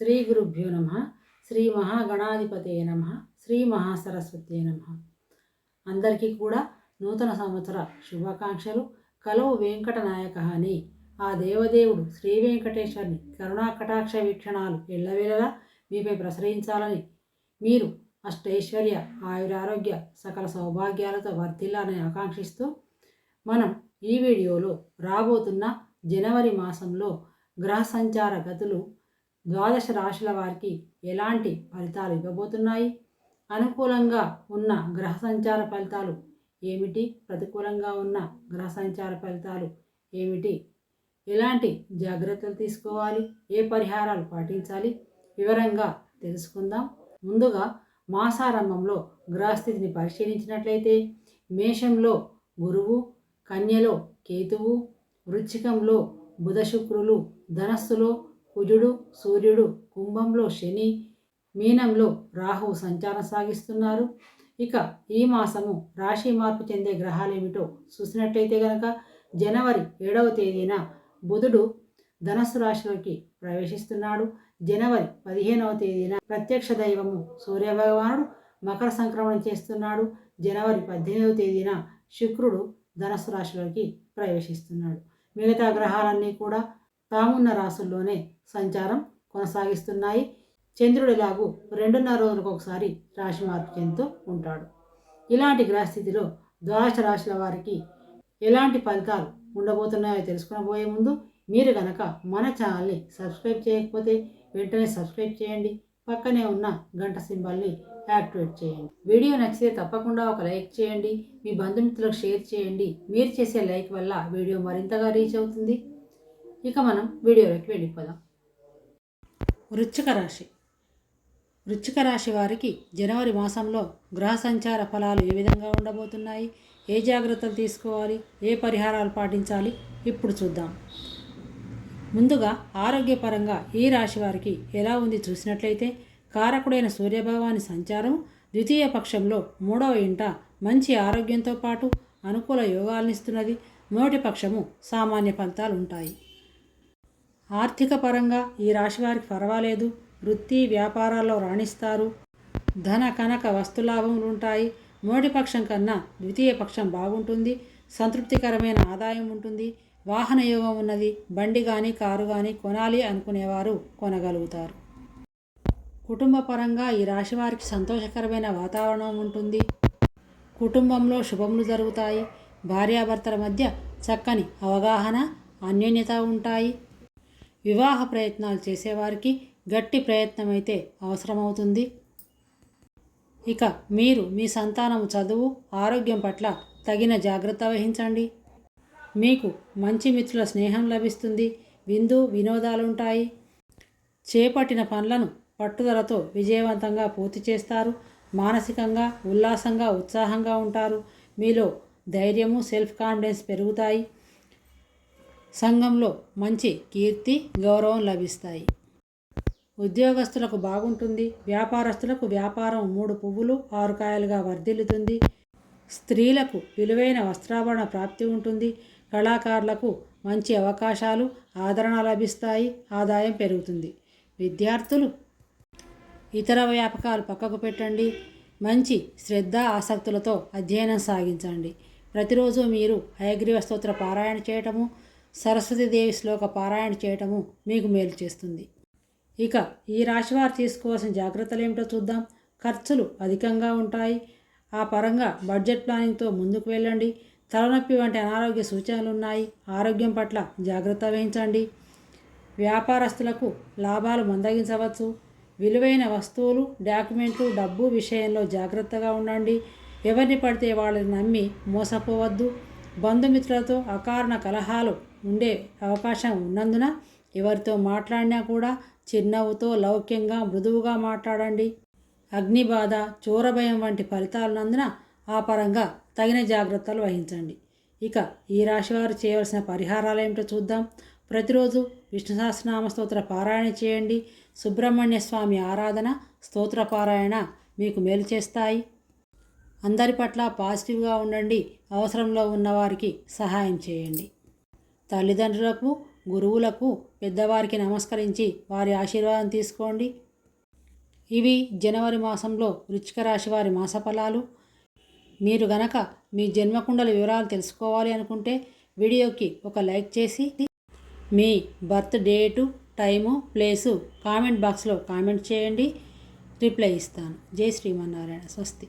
శ్రీ గురుభ్యో నమ శ్రీ మహాగణాధిపతే నమ శ్రీ మహాసరస్వతే నమ. అందరికీ కూడా నూతన సంవత్సర శుభాకాంక్షలు. కలవు వెంకట నాయక అని ఆ దేవదేవుడు శ్రీ వెంకటేశ్వరుని కరుణా కటాక్ష వీక్షణాలు ఎల్లవేళలా మీపై ప్రసరించాలని మీరు అష్టైశ్వర్య ఆయురారోగ్య సకల సౌభాగ్యాలతో వర్ధిల్లాలని ఆకాంక్షిస్తూ మనం ఈ వీడియోలో రాబోతున్న జనవరి మాసంలో గ్రహ సంచార గతులు ద్వాదశ రాశుల వారికి ఎలాంటి ఫలితాలు ఇవ్వబోతున్నాయి? అనుకూలంగా ఉన్న గ్రహ సంచార ఫలితాలు ఏమిటి? ప్రతికూలంగా ఉన్న గ్రహ సంచార ఫలితాలు ఏమిటి? ఎలాంటి జాగ్రత్తలు తీసుకోవాలి? ఏ పరిహారాలు పాటించాలి? వివరంగా తెలుసుకుందాం. ముందుగా మాసారంభంలో గ్రహస్థితిని పరిశీలించినట్లయితే మేషంలో గురువు కన్యలో కేతువు వృచ్చికంలో బుధ శుక్రులు ధనస్సులో కుజుడు సూర్యుడు కుంభంలో శని మీనంలో రాహువు సంచారం సాగిస్తున్నారు. ఇక ఈ మాసము రాశి మార్పు చెందే గ్రహాలు ఏమిటో చూసినట్లయితే గనక జనవరి ఏడవ తేదీన బుధుడు ధనస్సు రాశిలోకి ప్రవేశిస్తున్నాడు. జనవరి పదిహేనవ తేదీన ప్రత్యక్ష దైవము సూర్యభగవానుడు మకర సంక్రమణం చేస్తున్నాడు. జనవరి పద్దెనిమిదవ తేదీన శుక్రుడు ధనస్సు రాశిలోకి ప్రవేశిస్తున్నాడు. మిగతా గ్రహాలన్నీ కూడా తామున్న రాసుల్లోనే సంచారం కొనసాగిస్తున్నాయి. చంద్రుడు రెండున్నర రోజులకు ఒకసారి రాశి మార్పు చెందుతూ ఉంటాడు. ఇలాంటి గ్రహస్థితిలో ద్వాదశ రాశుల వారికి ఎలాంటి ఫలితాలు ఉండబోతున్నాయో తెలుసుకునబోయే ముందు మీరు కనుక మన ఛానల్ని సబ్స్క్రైబ్ చేయకపోతే వెంటనే సబ్స్క్రైబ్ చేయండి. పక్కనే ఉన్న గంట సింబల్ని యాక్టివేట్ చేయండి. వీడియో నచ్చితే తప్పకుండా ఒక లైక్ చేయండి. మీ బంధుమిత్రులకు షేర్ చేయండి. మీరు చేసే లైక్ వల్ల వీడియో మరింతగా రీచ్ అవుతుంది. ఇక మనం వీడియోలోకి వెళ్ళిపోదాం. వృచ్చిక రాశి. వృచ్చిక రాశి వారికి జనవరి మాసంలో గ్రహ సంచార ఫలాలు ఏ విధంగా ఉండబోతున్నాయి? ఏ జాగ్రత్తలు తీసుకోవాలి? ఏ పరిహారాలు పాటించాలి? ఇప్పుడు చూద్దాం. ముందుగా ఆరోగ్యపరంగా ఈ రాశి వారికి ఎలా ఉంది చూసినట్లయితే కారకుడైన సూర్యభగవాని సంచారం ద్వితీయ పక్షంలో మూడవ ఇంట మంచి ఆరోగ్యంతో పాటు అనుకూల యోగాలనిస్తున్నది మొదటి పక్షము సామాన్య ఫలితాలు ఉంటాయి. ఆర్థిక పరంగా ఈ రాశి వారికి పర్వాలేదు. వృత్తి వ్యాపారాల్లో రాణిస్తారు. ధన కనక వస్తులాభములు ఉంటాయి. మొదటి పక్షం కన్నా ద్వితీయ పక్షం బాగుంటుంది. సంతృప్తికరమైన ఆదాయం ఉంటుంది. వాహన యోగం ఉన్నది. బండి కానీ కారు కానీ కొనాలి అనుకునేవారు కొనగలుగుతారు. కుటుంబ పరంగా ఈ రాశి వారికి సంతోషకరమైన వాతావరణం ఉంటుంది. కుటుంబంలో శుభములు జరుగుతాయి. భార్యాభర్తల మధ్య చక్కని అవగాహన అన్యోన్యత ఉంటాయి. వివాహ ప్రయత్నాలు చేసేవారికి గట్టి ప్రయత్నం అయితే అవసరమవుతుంది. ఇక మీరు మీ సంతానం చదువు ఆరోగ్యం పట్ల తగిన జాగ్రత్త వహించండి. మీకు మంచి మిత్రుల స్నేహం లభిస్తుంది. విందు వినోదాలుంటాయి. చేపట్టిన పనులను పట్టుదలతో విజయవంతంగా పూర్తి చేస్తారు. మానసికంగా ఉల్లాసంగా ఉత్సాహంగా ఉంటారు. మీలో ధైర్యము సెల్ఫ్ కాన్ఫిడెన్స్ పెరుగుతాయి. సంఘంలో మంచి కీర్తి గౌరవం లభిస్తాయి. ఉద్యోగస్తులకు బాగుంటుంది. వ్యాపారస్తులకు వ్యాపారం మూడు పువ్వులు ఆరు కాయలుగా వర్ధిల్లుతుంది. స్త్రీలకు విలువైన వస్త్రాభరణ ప్రాప్తి ఉంటుంది. కళాకారులకు మంచి అవకాశాలు ఆదరణ లభిస్తాయి ఆదాయం పెరుగుతుంది. విద్యార్థులు ఇతర వ్యాపకాలు పక్కకు పెట్టండి. మంచి శ్రద్ధ ఆసక్తులతో అధ్యయనం సాగించండి. ప్రతిరోజు మీరు హయగ్రీవ స్తోత్ర పారాయణ చేయటము సరస్వతీదేవి శ్లోక పారాయణ చేయటము మీకు మేలు చేస్తుంది. ఇక ఈ రాశివారు తీసుకోవాల్సిన జాగ్రత్తలు ఏమిటో చూద్దాం. ఖర్చులు అధికంగా ఉంటాయి. ఆ పరంగా బడ్జెట్ ప్లానింగ్తో ముందుకు వెళ్ళండి. తలనొప్పి వంటి అనారోగ్య సూచనలు ఉన్నాయి. ఆరోగ్యం పట్ల జాగ్రత్త వహించండి. వ్యాపారస్తులకు లాభాలు మందగించవచ్చు. విలువైన వస్తువులు డాక్యుమెంట్లు డబ్బు విషయంలో జాగ్రత్తగా ఉండండి. ఎవరిని పడితే వాళ్ళని నమ్మి మోసపోవద్దు. బంధుమిత్రులతో అకారణ కలహాలు ఉండే అవకాశం ఉన్నందున ఎవరితో మాట్లాడినా కూడా చిరునవ్వుతో లౌక్యంగా మృదువుగా మాట్లాడండి. అగ్నిబాధ చోరభయం వంటి ఫలితాలున్నందున ఆ పరంగా తగిన జాగ్రత్తలు వహించండి. ఇక ఈ రాశివారు చేయవలసిన పరిహారాలు ఏమిటో చూద్దాం. ప్రతిరోజు విష్ణు సహస్రనామ స్తోత్ర పారాయణ చేయండి. సుబ్రహ్మణ్య స్వామి ఆరాధన స్తోత్ర పారాయణ మీకు మేలు చేస్తాయి. అందరి పట్ల పాజిటివ్గా ఉండండి. అవసరంలో ఉన్నవారికి సహాయం చేయండి. తల్లిదండ్రులకు గురువులకు పెద్దవారికి నమస్కరించి వారి ఆశీర్వాదం తీసుకోండి. ఇవి జనవరి మాసంలో వృచ్చిక రాశి వారి మాసఫలాలు మీరు గనక మీ జన్మకుండల వివరాలు తెలుసుకోవాలి అనుకుంటే వీడియోకి ఒక లైక్ చేసి మీ birth date time place comment బాక్స్లో కామెంట్ చేయండి. రిప్లై ఇస్తాను. జై శ్రీమన్నారాయణ. స్వస్తి.